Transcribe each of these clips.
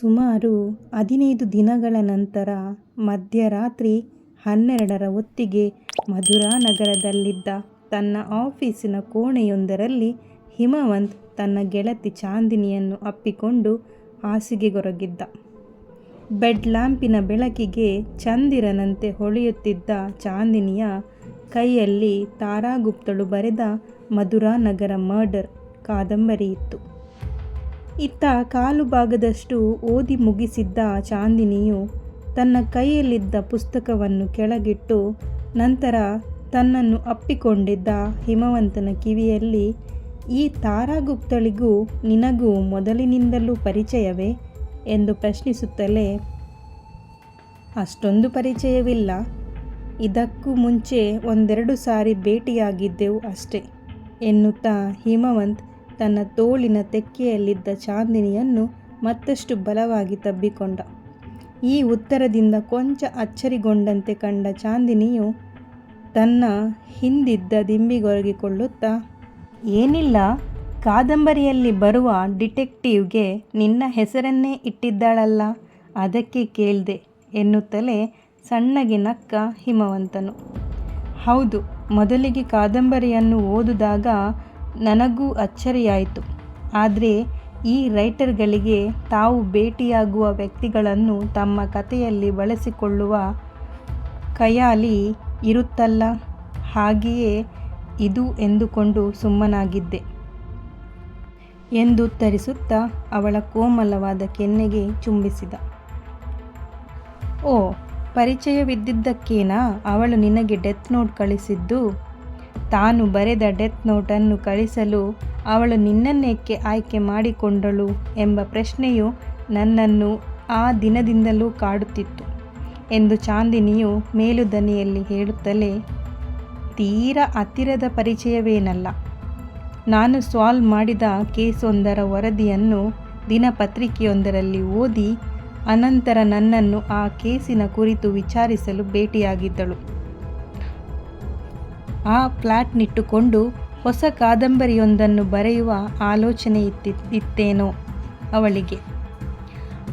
ಸುಮಾರು ಹದಿನೈದು ದಿನಗಳ ನಂತರ ಮಧ್ಯರಾತ್ರಿ ಹನ್ನೆರಡರ ಹೊತ್ತಿಗೆ ಮಧುರಾನಗರದಲ್ಲಿದ್ದ ತನ್ನ ಆಫೀಸಿನ ಕೋಣೆಯೊಂದರಲ್ಲಿ ಹಿಮವಂತ್ ತನ್ನ ಗೆಳತಿ ಚಾಂದಿನಿಯನ್ನು ಅಪ್ಪಿಕೊಂಡು ಹಾಸಿಗೆಗೊರಗಿದ್ದ. ಬೆಡ್ ಲ್ಯಾಂಪಿನ ಬೆಳಕಿಗೆ ಚಂದಿರನಂತೆ ಹೊಳೆಯುತ್ತಿದ್ದ ಚಾಂದಿನಿಯ ಕೈಯಲ್ಲಿ ತಾರಾಗುಪ್ತಳು ಬರೆದ ಮಧುರಾನಗರ ಮರ್ಡರ್ ಕಾದಂಬರಿಯಿತ್ತು. ಇತ್ತ ಕಾಲು ಭಾಗದಷ್ಟು ಓದಿ ಮುಗಿಸಿದ್ದ ಚಾಂದಿನಿಯು ತನ್ನ ಕೈಯಲ್ಲಿದ್ದ ಪುಸ್ತಕವನ್ನು ಕೆಳಗಿಟ್ಟು ನಂತರ ತನ್ನನ್ನು ಅಪ್ಪಿಕೊಂಡಿದ್ದ ಹಿಮವಂತನ ಕಿವಿಯಲ್ಲಿ, ಈ ತಾರಾಗುಪ್ತಳಿಗೂ ನಿನಗೂ ಮೊದಲಿನಿಂದಲೂ ಪರಿಚಯವೇ? ಎಂದು ಪ್ರಶ್ನಿಸುತ್ತಲೇ, ಅಷ್ಟೊಂದು ಪರಿಚಯವಿಲ್ಲ. ಇದಕ್ಕೂ ಮುಂಚೆ ಒಂದೆರಡು ಸಾರಿ ಭೇಟಿಯಾಗಿದ್ದೆವು ಅಷ್ಟೇ, ಎನ್ನುತ್ತಾ ಹಿಮವಂತ್ ತನ್ನ ತೋಳಿನ ತೆಕ್ಕೆಯಲ್ಲಿದ್ದ ಚಾಂದಿನಿಯನ್ನು ಮತ್ತಷ್ಟು ಬಲವಾಗಿ ತಬ್ಬಿಕೊಂಡ. ಈ ಉತ್ತರದಿಂದ ಕೊಂಚ ಅಚ್ಚರಿಗೊಂಡಂತೆ ಕಂಡ ಚಾಂದಿನಿಯು ತನ್ನ ಹಿಂದಿದ್ದ ದಿಂಬಿಗೊರಗಿಕೊಳ್ಳುತ್ತಾ, ಏನಿಲ್ಲ, ಕಾದಂಬರಿಯಲ್ಲಿ ಬರುವ ಡಿಟೆಕ್ಟಿವ್ಗೆ ನಿನ್ನ ಹೆಸರನ್ನೇ ಇಟ್ಟಿದ್ದಾಳಲ್ಲ, ಅದಕ್ಕೆ ಕೇಳ್ದೆ, ಎನ್ನುತ್ತಲೇ ಸಣ್ಣಗೆ ನಕ್ಕ ಹಿಮವಂತನು. ಹೌದು, ಮೊದಲಿಗೆ ಕಾದಂಬರಿಯನ್ನು ಓದುದಾಗ ನನಗೂ ಅಚ್ಚರಿಯಾಯಿತು ಆದರೆ ಈ ರೈಟರ್ಗಳಿಗೆ ತಾವು ಭೇಟಿಯಾಗುವ ವ್ಯಕ್ತಿಗಳನ್ನು ತಮ್ಮ ಕಥೆಯಲ್ಲಿ ಬಳಸಿಕೊಳ್ಳುವ ಖಯಾಲಿ ಇರುತ್ತಲ್ಲ ಹಾಗೆಯೇ ಇದು ಎಂದುಕೊಂಡು ಸುಮ್ಮನಾಗಿದ್ದೆ ಎಂದುತ್ತರಿಸುತ್ತಾ ಅವಳ ಕೋಮಲವಾದ ಕೆನ್ನೆಗೆ ಚುಂಬಿಸಿದ. ಓ, ಪರಿಚಯವಿದ್ದಿದ್ದಕ್ಕೇನಾ ಅವಳು ನಿನಗೆ ಡೆತ್ ನೋಟ್ ಕಳಿಸಿದ್ದು? ತಾನು ಬರೆದ ಡೆತ್ ನೋಟನ್ನು ಕಳಿಸಲು ಅವಳು ನಿನ್ನನ್ನೇಕೆ ಆಯ್ಕೆ ಮಾಡಿಕೊಂಡಳು ಎಂಬ ಪ್ರಶ್ನೆಯು ನನ್ನನ್ನು ಆ ದಿನದಿಂದಲೂ ಕಾಡುತ್ತಿತ್ತು ಎಂದು ಚಾಂದಿನಿಯು ಮೇಲುದನಿಯಲ್ಲಿ ಹೇಳುತ್ತಲೇ, ತೀರ ಹತ್ತಿರದ ಪರಿಚಯವೇನಲ್ಲ. ನಾನು ಸಾಲ್ವ್ ಮಾಡಿದ ಕೇಸೊಂದರ ವರದಿಯನ್ನು ದಿನಪತ್ರಿಕೆಯೊಂದರಲ್ಲಿ ಓದಿ, ಅನಂತರ ನನ್ನನ್ನು ಆ ಕೇಸಿನ ಕುರಿತು ವಿಚಾರಿಸಲು ಭೇಟಿಯಾಗಿದ್ದಳು. ಆ ಪ್ಲಾಟ್ನಿಟ್ಟುಕೊಂಡು ಹೊಸ ಕಾದಂಬರಿಯೊಂದನ್ನು ಬರೆಯುವ ಆಲೋಚನೆ ಇತ್ತೇನೋ ಅವಳಿಗೆ.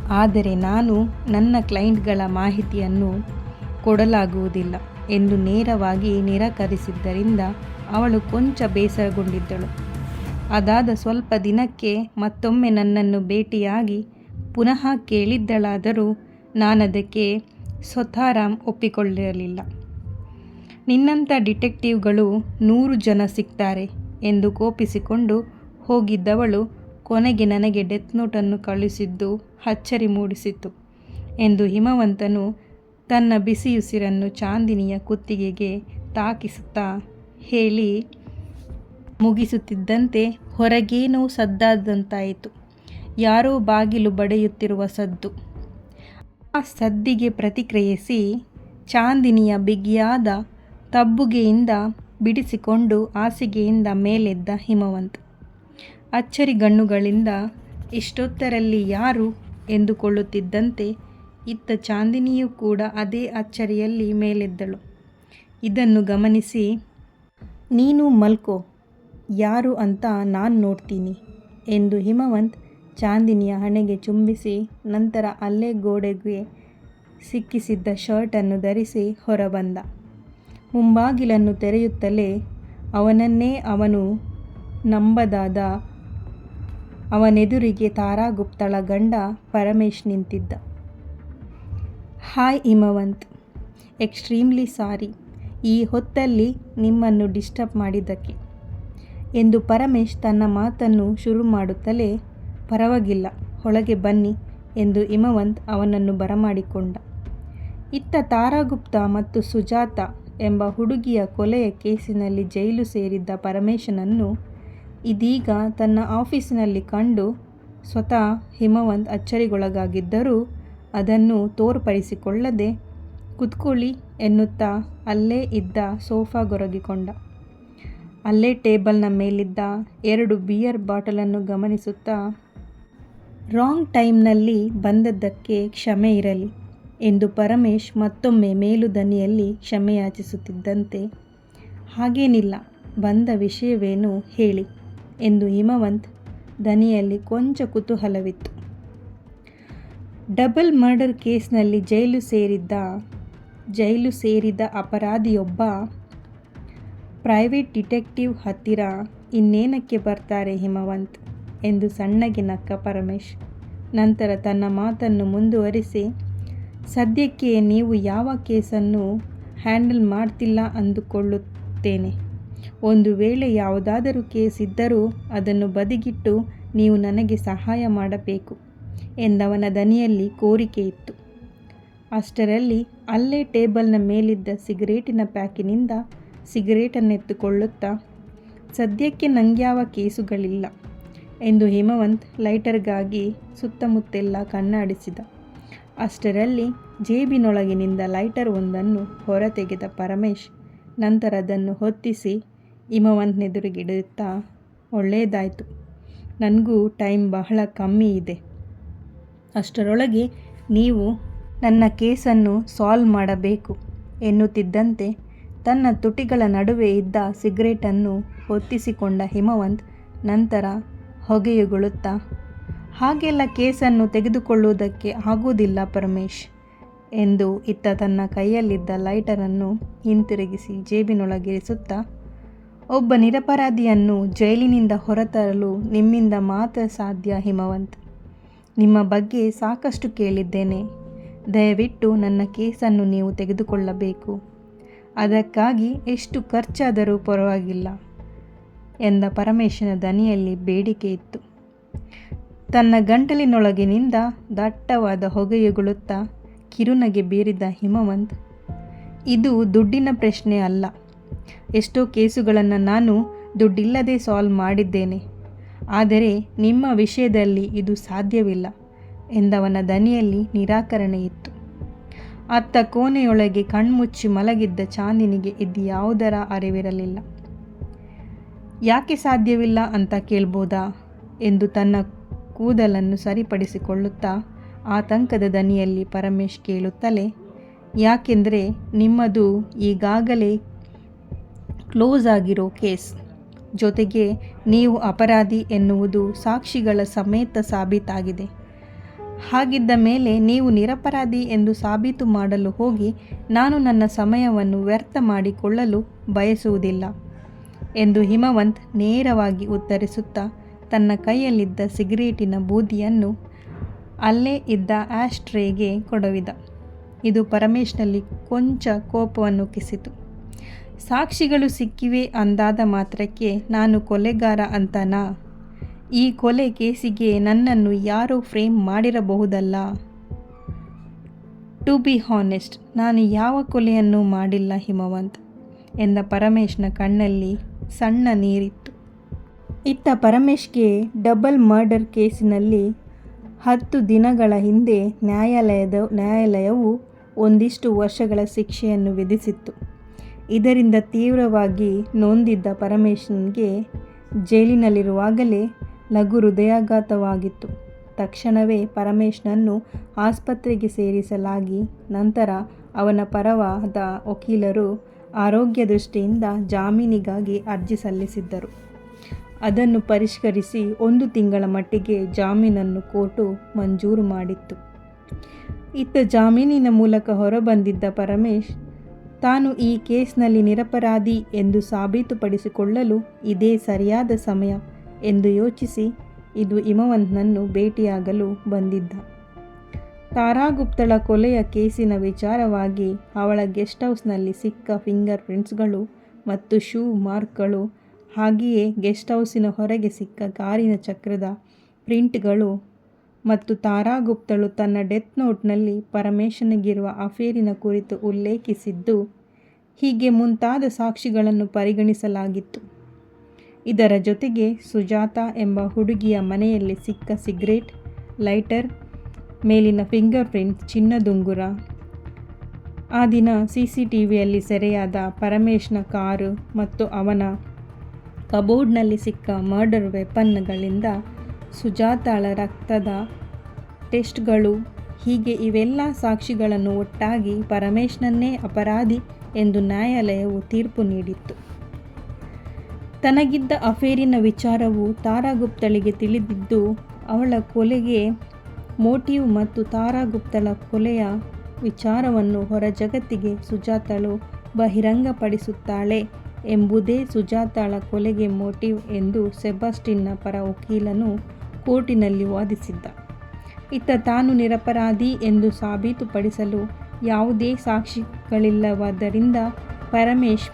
ಆದರೆ ನಾನು ನನ್ನ ಕ್ಲೈಂಟ್ಗಳ ಮಾಹಿತಿಯನ್ನು ಕೊಡಲಾಗುವುದಿಲ್ಲ ಎಂದು ನೇರವಾಗಿ ನಿರಾಕರಿಸಿದ್ದರಿಂದ ಅವಳು ಕೊಂಚ ಬೇಸರಗೊಂಡಿದ್ದಳು. ಅದಾದ ಸ್ವಲ್ಪ ದಿನಕ್ಕೆ ಮತ್ತೊಮ್ಮೆ ನನ್ನನ್ನು ಭೇಟಿಯಾಗಿ ಪುನಃ ಕೇಳಿದ್ದಳಾದರೂ ನಾನದಕ್ಕೆ ಸ್ವತಾರಾಮ್ ಒಪ್ಪಿಕೊಳ್ಳಲಿಲ್ಲ. ನಿನ್ನಂಥ ಡಿಟೆಕ್ಟಿವ್ಗಳು ನೂರು ಜನ ಸಿಗ್ತಾರೆ ಎಂದು ಕೋಪಿಸಿಕೊಂಡು ಹೋಗಿದ್ದವಳು ಕೊನೆಗೆ ನನಗೆ ಡೆತ್ ನೋಟನ್ನು ಕಳುಹಿಸಿದ್ದು ಅಚ್ಚರಿ ಮೂಡಿಸಿತು ಎಂದು ಹಿಮವಂತನು ತನ್ನ ಬಿಸಿಯುಸಿರನ್ನು ಚಾಂದಿನಿಯ ಕುತ್ತಿಗೆಗೆ ತಾಕಿಸುತ್ತಾ ಹೇಳಿ, ಮುಗಿಸುತ್ತಿದ್ದಂತೆ ಹೊರಗೇನೋ ಸದ್ದಾದಂತಾಯಿತು. ಯಾರೋ ಬಾಗಿಲು ಬಡೆಯುತ್ತಿರುವ ಸದ್ದು. ಆ ಸದ್ದಿಗೆ ಪ್ರತಿಕ್ರಿಯಿಸಿ ಚಾಂದಿನಿಯ ಬಿಗಿಯಾದ ತಬ್ಬುಗೆಯಿಂದ ಬಿಡಿಸಿಕೊಂಡು ಹಾಸಿಗೆಯಿಂದ ಮೇಲೆದ್ದ ಹಿಮವಂತ್. ಅಚ್ಚರಿಗಣ್ಣುಗಳಿಂದ ಇಷ್ಟೊತ್ತರಲ್ಲಿ ಯಾರು ಎಂದುಕೊಳ್ಳುತ್ತಿದ್ದಂತೆ ಇತ್ತ ಚಾಂದಿನಿಯೂ ಕೂಡ ಅದೇ ಅಚ್ಚರಿಯಲ್ಲಿ ಮೇಲೆದ್ದಳು. ಇದನ್ನು ಗಮನಿಸಿ, ನೀನು ಮಲ್ಕೋ, ಯಾರು ಅಂತ ನಾನು ನೋಡ್ತೀನಿ ಎಂದು ಹಿಮವಂತ್ ಚಾಂದಿನಿಯ ಹಣೆಗೆ ಚುಂಬಿಸಿ ನಂತರ ಅಲ್ಲೇ ಗೋಡೆಗೆ ಸಿಕ್ಕಿಸಿದ್ದ ಶರ್ಟನ್ನು ಧರಿಸಿ ಹೊರಬಂದ. ಮುಂಬಾಗಿಲನ್ನು ತೆರೆಯುತ್ತಲೇ ಅವನನ್ನೇ ಅವನು ನಂಬದಾದ ಅವನೆದುರಿಗೆ ತಾರಾಗುಪ್ತಳ ಗಂಡ ಪರಮೇಶ್ ನಿಂತಿದ್ದ. ಹಾಯ್ ಹಿಮವಂತ್. ಎಕ್ಸ್ಟ್ರೀಮ್ಲಿ ಸಾರಿ ಈ ಹೊತ್ತಲ್ಲಿ ನಿಮ್ಮನ್ನು ಡಿಸ್ಟರ್ಬ್ ಮಾಡಿದ್ದಕ್ಕೆ ಎಂದು ಪರಮೇಶ್ ತನ್ನ ಮಾತನ್ನು ಶುರು ಮಾಡುತ್ತಲೇ, ಪರವಾಗಿಲ್ಲ, ಒಳಗೆ ಬನ್ನಿ ಎಂದು ಹಿಮವಂತ್ ಅವನನ್ನು ಬರಮಾಡಿಕೊಂಡ. ಇತ್ತ ತಾರಾಗುಪ್ತ ಮತ್ತು ಸುಜಾತ ಎಂಬ ಹುಡುಗಿಯ ಕೊಲೆಯ ಕೇಸಿನಲ್ಲಿ ಜೈಲು ಸೇರಿದ್ದ ಪರಮೇಶನನ್ನು ಇದೀಗ ತನ್ನ ಆಫೀಸಿನಲ್ಲಿ ಕಂಡು ಸ್ವತಃ ಹಿಮವಂತ್ ಅಚ್ಚರಿಗೊಳಗಾಗಿದ್ದರೂ ಅದನ್ನು ತೋರ್ಪಡಿಸಿಕೊಳ್ಳದೆ ಕುತ್ಕೊಳ್ಳಿ ಎನ್ನುತ್ತಾ ಅಲ್ಲೇ ಇದ್ದ ಸೋಫಾ ಗೊರಗಿಕೊಂಡ. ಅಲ್ಲೇ ಟೇಬಲ್ನ ಮೇಲಿದ್ದ ಎರಡು ಬಿಯರ್ ಬಾಟಲನ್ನು ಗಮನಿಸುತ್ತಾ, ರಾಂಗ್ ಟೈಮ್ನಲ್ಲಿ ಬಂದದ್ದಕ್ಕೆ ಕ್ಷಮೆ ಇರಲಿ. ಎಂದು ಪರಮೇಶ್ ಮತ್ತೊಮ್ಮೆ ಮೇಲುದನಿಯಲ್ಲಿ ಕ್ಷಮೆಯಾಚಿಸುತ್ತಿದ್ದಂತೆ, ಹಾಗೇನಿಲ್ಲ, ಬಂದ ವಿಷಯವೇನು ಹೇಳಿ ಎಂದು ಹಿಮವಂತ್ ದನಿಯಲ್ಲಿ ಕೊಂಚ ಕುತೂಹಲವಿತ್ತು. ಡಬಲ್ ಮರ್ಡರ್ ಕೇಸ್ನಲ್ಲಿ ಜೈಲು ಸೇರಿದ್ದ, ಜೈಲು ಸೇರಿದ ಅಪರಾಧಿಯೊಬ್ಬ ಪ್ರೈವೇಟ್ ಡಿಟೆಕ್ಟಿವ್ ಹತ್ತಿರ ಇನ್ನೇನಕ್ಕೆ ಬರ್ತಾರೆ ಹಿಮವಂತ್ ಎಂದು ಸಣ್ಣಗೆ ನಕ್ಕ ಪರಮೇಶ್ ನಂತರ ತನ್ನ ಮಾತನ್ನು ಮುಂದುವರಿಸಿ ಸದ್ಯಕ್ಕೆ ನೀವು ಯಾವ ಕೇಸನ್ನು ಹ್ಯಾಂಡಲ್ ಮಾಡ್ತಿಲ್ಲ ಅಂದುಕೊಳ್ಳುತ್ತೇನೆ. ಒಂದು ವೇಳೆ ಯಾವುದಾದರೂ ಕೇಸ್ ಇದ್ದರೂ ಅದನ್ನು ಬದಿಗಿಟ್ಟು ನೀವು ನನಗೆ ಸಹಾಯ ಮಾಡಬೇಕು ಎಂದವನ ದನಿಯಲ್ಲಿ ಕೋರಿಕೆ ಇತ್ತು. ಅಷ್ಟರಲ್ಲಿ ಅಲ್ಲೇ ಟೇಬಲ್ನ ಮೇಲಿದ್ದ ಸಿಗರೇಟಿನ ಪ್ಯಾಕಿನಿಂದ ಸಿಗರೇಟನ್ನೆತ್ತುಕೊಳ್ಳುತ್ತಾ, ಸದ್ಯಕ್ಕೆ ನಂಗ್ಯಾವ ಕೇಸುಗಳಿಲ್ಲ ಎಂದು ಹಿಮವಂತ್ ಲೈಟರ್ಗಾಗಿ ಸುತ್ತಮುತ್ತೆಲ್ಲ ಕಣ್ಣಾಡಿಸಿದ. ಅಷ್ಟರಲ್ಲಿ ಜೇಬಿನೊಳಗಿನಿಂದ ಲೈಟರ್ ಒಂದನ್ನು ಹೊರತೆಗೆದ ಪರಮೇಶ್ ನಂತರ ಅದನ್ನು ಹೊತ್ತಿಸಿ ಹಿಮವಂತನೆದುರಿಗಿಡುತ್ತಾ, ಒಳ್ಳೆಯದಾಯಿತು. ನನಗೂ ಟೈಮ್ ಬಹಳ ಕಮ್ಮಿ ಇದೆ. ಅಷ್ಟರೊಳಗೆ ನೀವು ನನ್ನ ಕೇಸನ್ನು ಸಾಲ್ವ್ ಮಾಡಬೇಕು ಎನ್ನುತ್ತಿದ್ದಂತೆ ತನ್ನ ತುಟಿಗಳ ನಡುವೆ ಇದ್ದ ಸಿಗರೇಟನ್ನು ಹೊತ್ತಿಸಿಕೊಂಡ ಹಿಮವಂತ್ ನಂತರ ಹೊಗೆಯುಗುಳುತ್ತಾ ಹಾಗೆಲ್ಲ ಕೇಸನ್ನು ತೆಗೆದುಕೊಳ್ಳುವುದಕ್ಕೆ ಆಗುವುದಿಲ್ಲ ಪರಮೇಶ್ ಎಂದು ಇತ್ತ ತನ್ನ ಕೈಯಲ್ಲಿದ್ದ ಲೈಟರನ್ನು ಹಿಂತಿರುಗಿಸಿ ಜೇಬಿನೊಳಗಿರಿಸುತ್ತಾ, ಒಬ್ಬ ನಿರಪರಾಧಿಯನ್ನು ಜೈಲಿನಿಂದ ಹೊರತರಲು ನಿಮ್ಮಿಂದ ಮಾತ್ರ ಸಾಧ್ಯ ಹಿಮವಂತ್. ನಿಮ್ಮ ಬಗ್ಗೆ ಸಾಕಷ್ಟು ಕೇಳಿದ್ದೇನೆ. ದಯವಿಟ್ಟು ನನ್ನ ಕೇಸನ್ನು ನೀವು ತೆಗೆದುಕೊಳ್ಳಬೇಕು. ಅದಕ್ಕಾಗಿ ಎಷ್ಟು ಖರ್ಚಾದರೂ ಪರವಾಗಿಲ್ಲ ಎಂದ ಪರಮೇಶನ ದನಿಯಲ್ಲಿ ಬೇಡಿಕೆ ಇತ್ತು. ತನ್ನ ಗಂಟಲಿನೊಳಗಿನಿಂದ ದಟ್ಟವಾದ ಹೊಗೆಯುಗುಳುತ್ತಾ ಕಿರುನಗೆ ಬೀರಿದ ಹಿಮವಂತ್, ಇದು ದುಡ್ಡಿನ ಪ್ರಶ್ನೆ ಅಲ್ಲ. ಎಷ್ಟೋ ಕೇಸುಗಳನ್ನು ನಾನು ದುಡ್ಡಿಲ್ಲದೆ ಸಾಲ್ವ್ ಮಾಡಿದ್ದೇನೆ. ಆದರೆ ನಿಮ್ಮ ವಿಷಯದಲ್ಲಿ ಇದು ಸಾಧ್ಯವಿಲ್ಲ ಎಂದವನ ದನಿಯಲ್ಲಿ ನಿರಾಕರಣೆ ಇತ್ತು. ಅತ್ತ ಕೋಣೆಯೊಳಗೆ ಕಣ್ಮುಚ್ಚಿ ಮಲಗಿದ್ದ ಚಾಂದಿನಿಗೆ ಇದ್ದ ಯಾವುದರ ಅರಿವಿರಲಿಲ್ಲ. ಯಾಕೆ ಸಾಧ್ಯವಿಲ್ಲ ಅಂತ ಕೇಳ್ಬೋದಾ? ಎಂದು ತನ್ನ ಕೂದಲನ್ನು ಸರಿಪಡಿಸಿಕೊಳ್ಳುತ್ತಾ ಆತಂಕದ ದನಿಯಲ್ಲಿ ಪರಮೇಶ್ ಕೇಳುತ್ತಲೇ, ಯಾಕೆಂದರೆ ನಿಮ್ಮದು ಈಗಾಗಲೇ ಕ್ಲೋಸ್ ಆಗಿರೋ ಕೇಸ್. ಜೊತೆಗೆ ನೀವು ಅಪರಾಧಿ ಎನ್ನುವುದು ಸಾಕ್ಷಿಗಳ ಸಮೇತ ಸಾಬೀತಾಗಿದೆ. ಹಾಗಿದ್ದ ಮೇಲೆ ನೀವು ನಿರಪರಾಧಿ ಎಂದು ಸಾಬೀತು ಮಾಡಲು ಹೋಗಿ ನಾನು ನನ್ನ ಸಮಯವನ್ನು ವ್ಯರ್ಥ ಮಾಡಿಕೊಳ್ಳಲು ಬಯಸುವುದಿಲ್ಲ, ಎಂದು ಹಿಮವಂತ್ ನೇರವಾಗಿ ಉತ್ತರಿಸುತ್ತಾ ತನ್ನ ಕೈಯಲ್ಲಿದ್ದ ಸಿಗರೇಟಿನ ಬೂದಿಯನ್ನು ಅಲ್ಲೇ ಇದ್ದ ಆಶ್ಟ್ರೇಗೆ ಕೊಡವಿದ. ಇದು ಪರಮೇಶ್ನಲ್ಲಿ ಕೊಂಚ ಕೋಪವನ್ನು ಕಿಸಿತು. ಸಾಕ್ಷಿಗಳು ಸಿಕ್ಕಿವೆ ಅಂದಾದ ಮಾತ್ರಕ್ಕೆ ನಾನು ಕೊಲೆಗಾರ ಅಂತನಾ? ಈ ಕೊಲೆ ಕೇಸಿಗೆ ನನ್ನನ್ನು ಯಾರೂ ಫ್ರೇಮ್ ಮಾಡಿರಬಹುದಲ್ಲ? ಟು ಬಿ ಹಾನೆಸ್ಟ್, ನಾನು ಯಾವ ಕೊಲೆಯನ್ನು ಮಾಡಿಲ್ಲ ಹಿಮವಂತ್, ಎಂದ ಪರಮೇಶ್ನ ಕಣ್ಣಲ್ಲಿ ಸಣ್ಣ ನೀರಿತ್ತು. ಇತ್ತ ಪರಮೇಶ್ಗೆ ಡಬಲ್ ಮರ್ಡರ್ ಕೇಸಿನಲ್ಲಿ ಹತ್ತು ದಿನಗಳ ಹಿಂದೆ ನ್ಯಾಯಾಲಯದ, ನ್ಯಾಯಾಲಯವು ಒಂದಿಷ್ಟು ವರ್ಷಗಳ ಶಿಕ್ಷೆಯನ್ನು ವಿಧಿಸಿತ್ತು. ಇದರಿಂದ ತೀವ್ರವಾಗಿ ನೊಂದಿದ್ದ ಪರಮೇಶ್ನಿಗೆ ಜೈಲಿನಲ್ಲಿರುವಾಗಲೇ ಲಘು ಹೃದಯಾಘಾತವಾಗಿತ್ತು. ತಕ್ಷಣವೇ ಪರಮೇಶ್ನನ್ನು ಆಸ್ಪತ್ರೆಗೆ ಸೇರಿಸಲಾಗಿ ನಂತರ ಅವನ ಪರವಾದ ವಕೀಲರು ಆರೋಗ್ಯ ದೃಷ್ಟಿಯಿಂದ ಜಾಮೀನಿಗಾಗಿ ಅರ್ಜಿ ಸಲ್ಲಿಸಿದ್ದರು. ಅದನ್ನು ಪರಿಷ್ಕರಿಸಿ ಒಂದು ತಿಂಗಳ ಮಟ್ಟಿಗೆ ಜಾಮೀನನ್ನು ಕೋರ್ಟು ಮಂಜೂರು ಮಾಡಿತ್ತು. ಇತ್ತ ಜಾಮೀನಿನ ಮೂಲಕ ಹೊರಬಂದಿದ್ದ ಪರಮೇಶ್, ತಾನು ಈ ಕೇಸ್ನಲ್ಲಿ ನಿರಪರಾಧಿ ಎಂದು ಸಾಬೀತುಪಡಿಸಿಕೊಳ್ಳಲು ಇದೇ ಸರಿಯಾದ ಸಮಯ ಎಂದು ಯೋಚಿಸಿ ಇದು ಇಮವಂತ್ನನ್ನು ಭೇಟಿಯಾಗಲು ಬಂದಿದ್ದ. ತಾರಾಗುಪ್ತಳ ಕೊಲೆಯ ಕೇಸಿನ ವಿಚಾರವಾಗಿ ಅವಳ ಗೆಸ್ಟ್ ಹೌಸ್ನಲ್ಲಿ ಸಿಕ್ಕ ಫಿಂಗರ್ ಪ್ರಿಂಟ್ಸ್ಗಳು ಮತ್ತು ಶೂ ಮಾರ್ಕ್ಗಳು ಹಾಗೆಯೇ ಗೆಸ್ಟ್ ಹೌಸಿನ ಹೊರಗೆ ಸಿಕ್ಕ ಕಾರಿನ ಚಕ್ರದ ಪ್ರಿಂಟ್ಗಳು ಮತ್ತು ತಾರಾ ಗುಪ್ತಳು ತನ್ನ ಡೆತ್ ನೋಟ್ನಲ್ಲಿ ಪರಮೇಶನಿಗಿರುವ ಅಫೇರಿನ ಕುರಿತು ಉಲ್ಲೇಖಿಸಿದ್ದು, ಹೀಗೆ ಮುಂತಾದ ಸಾಕ್ಷಿಗಳನ್ನು ಪರಿಗಣಿಸಲಾಗಿತ್ತು. ಇದರ ಜೊತೆಗೆ ಸುಜಾತ ಎಂಬ ಹುಡುಗಿಯ ಮನೆಯಲ್ಲಿ ಸಿಕ್ಕ ಸಿಗರೇಟ್, ಲೈಟರ್, ಮೇಲಿನ ಫಿಂಗರ್ ಪ್ರಿಂಟ್ ಚಿನ್ನದುಂಗುರ ಆ ದಿನ ಸಿ ಸಿ ಟಿ ವಿಯಲ್ಲಿ ಸೆರೆಯಾದ ಪರಮೇಶ್ನ ಕಾರು ಮತ್ತು ಅವನ ಕಬೋರ್ಡ್ನಲ್ಲಿ ಸಿಕ್ಕ ಮರ್ಡರ್ ವೆಪನ್ಗಳಿಂದ ಸುಜಾತಾಳ ರಕ್ತದ ಟೆಸ್ಟ್ಗಳು ಹೀಗೆ ಇವೆಲ್ಲ ಸಾಕ್ಷಿಗಳನ್ನು ಒಟ್ಟಾಗಿ ಪರಮೇಶ್ನನ್ನೇ ಅಪರಾಧಿ ಎಂದು ನ್ಯಾಯಾಲಯವು ತೀರ್ಪು ನೀಡಿತ್ತು. ತನಗಿದ್ದ ಅಫೇರಿನ ವಿಚಾರವು ತಾರಾಗುಪ್ತಳಿಗೆ ತಿಳಿದಿದ್ದು, ಅವಳ ಕೊಲೆಗೆ ಮೋಟಿವ್ ಮತ್ತು ತಾರಾ ಗುಪ್ತಳ ಕೊಲೆಯ ವಿಚಾರವನ್ನು ಹೊರ ಜಗತ್ತಿಗೆ ಸುಜಾತಳು ಬಹಿರಂಗಪಡಿಸುತ್ತಾಳೆ. ಎಂಬುದೇ ಸುಜಾತಾಳ ಕೊಲೆಗೆ ಮೋಟಿವ್ ಎಂದು ಸೆಬಾಸ್ಟಿನ್ನ ಪರ ವಕೀಲನು ಕೋರ್ಟಿನಲ್ಲಿ ವಾದಿಸಿದ್ದ. ಇತ್ತ ತಾನು ನಿರಪರಾಧಿ ಎಂದು ಸಾಬೀತುಪಡಿಸಲು ಯಾವುದೇ ಸಾಕ್ಷಿಗಳಿಲ್ಲವಾದ್ದರಿಂದ ಪರಮೇಶ್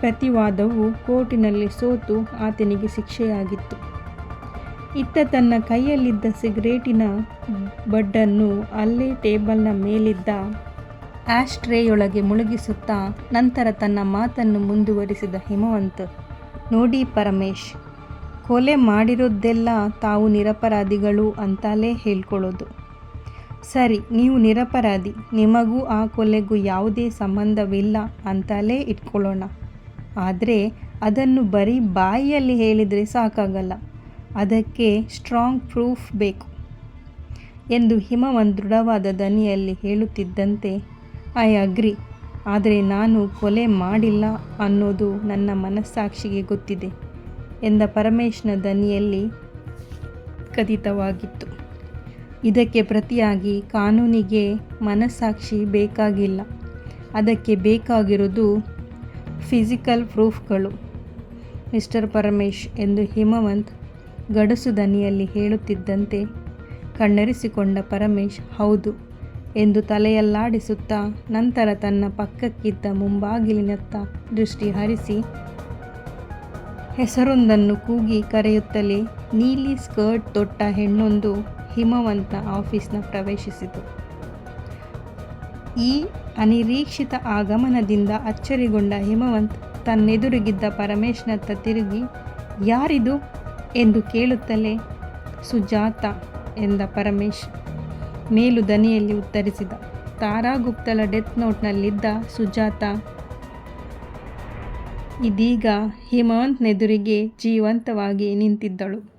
ಪ್ರತಿವಾದವು ಕೋರ್ಟಿನಲ್ಲಿ ಸೋತು ಆತನಿಗೆ ಶಿಕ್ಷೆಯಾಗಿತ್ತು. ಇತ್ತ ತನ್ನ ಕೈಯಲ್ಲಿದ್ದ ಸಿಗರೇಟಿನ ಬಡ್ಡನ್ನು ಅಲ್ಲೇ ಟೇಬಲ್ನ ಮೇಲಿದ್ದ ಆಶ್ಟ್ರೇಯೊಳಗೆ ಮುಳುಗಿಸುತ್ತಾ ನಂತರ ತನ್ನ ಮಾತನ್ನು ಮುಂದುವರಿಸಿದ ಹಿಮವಂತ್, ನೋಡಿ ಪರಮೇಶ್, ಕೊಲೆ ಮಾಡಿರೋದೆಲ್ಲ ತಾವು ನಿರಪರಾಧಿಗಳು ಅಂತಲೇ ಹೇಳ್ಕೊಳ್ಳೋದು. ಸರಿ ನೀವು ನಿರಪರಾಧಿ, ನಿಮಗೂ ಆ ಕೊಲೆಗೂ ಯಾವುದೇ ಸಂಬಂಧವಿಲ್ಲ ಅಂತಲೇ ಇಟ್ಕೊಳ್ಳೋಣ. ಆದರೆ ಅದನ್ನು ಬರೀ ಬಾಯಿಯಲ್ಲಿ ಹೇಳಿದರೆ ಸಾಕಾಗಲ್ಲ. ಅದಕ್ಕೆ ಸ್ಟ್ರಾಂಗ್ ಪ್ರೂಫ್ ಬೇಕು ಎಂದು ಹಿಮವಂತ್ ದೃಢವಾದ ದನಿಯಲ್ಲಿ ಹೇಳುತ್ತಿದ್ದಂತೆ ಐ ಅಗ್ರಿ. ಆದರೆ ನಾನು ಕೊಲೆ ಮಾಡಿಲ್ಲ ಅನ್ನೋದು ನನ್ನ ಮನಸ್ಸಾಕ್ಷಿಗೆ ಗೊತ್ತಿದೆ ಎಂದ ಪರಮೇಶ್ನ ದನಿಯಲ್ಲಿ ಕಥಿತವಾಗಿತ್ತು ಇದಕ್ಕೆ ಪ್ರತಿಯಾಗಿ ಕಾನೂನಿಗೆ ಮನಸ್ಸಾಕ್ಷಿ ಬೇಕಾಗಿಲ್ಲ. ಅದಕ್ಕೆ ಬೇಕಾಗಿರೋದು ಫಿಸಿಕಲ್ ಪ್ರೂಫ್ಗಳು ಮಿಸ್ಟರ್ ಪರಮೇಶ್ ಎಂದು ಹಿಮವಂತ್ ಗಡಸು ದನಿಯಲ್ಲಿ ಹೇಳುತ್ತಿದ್ದಂತೆ ಕಣ್ಣರಿಸಿಕೊಂಡ ಪರಮೇಶ್ ಹೌದು ಎಂದು ತಲೆಯಲ್ಲಾಡಿಸುತ್ತಾ ನಂತರ ತನ್ನ ಪಕ್ಕಕ್ಕಿದ್ದ ಮುಂಬಾಗಿಲಿನತ್ತ ದೃಷ್ಟಿ ಹರಿಸಿ, ಹೆಸರೊಂದನ್ನು ಕೂಗಿ ಕರೆಯುತ್ತಲೇ ನೀಲಿ ಸ್ಕರ್ಟ್ ತೊಟ್ಟ ಹೆಣ್ಣೊಂದು ಹಿಮವಂತ ಆಫೀಸ್ನ ಪ್ರವೇಶಿಸಿತು. ಈ ಅನಿರೀಕ್ಷಿತ ಆಗಮನದಿಂದ ಅಚ್ಚರಿಗೊಂಡ ಹಿಮವಂತ್ ತನ್ನೆದುರಿಗಿದ್ದ ಪರಮೇಶ್ನತ್ತ ತಿರುಗಿ, ಯಾರಿದು? ಎಂದು ಕೇಳುತ್ತಲೇ, ಸುಜಾತ ಎಂದ ಪರಮೇಶ್ ಮೇಲು ದನಿಯಲ್ಲಿ ಉತ್ತರಿಸಿದ. ತಾರಾ ಗುಪ್ತಳ ಡೆತ್ ನೋಟ್ನಲ್ಲಿದ್ದ ಸುಜಾತ ಇದೀಗ ಹಿಮವಂತನೆದುರಿಗೆ ಜೀವಂತವಾಗಿ ನಿಂತಿದ್ದಳು.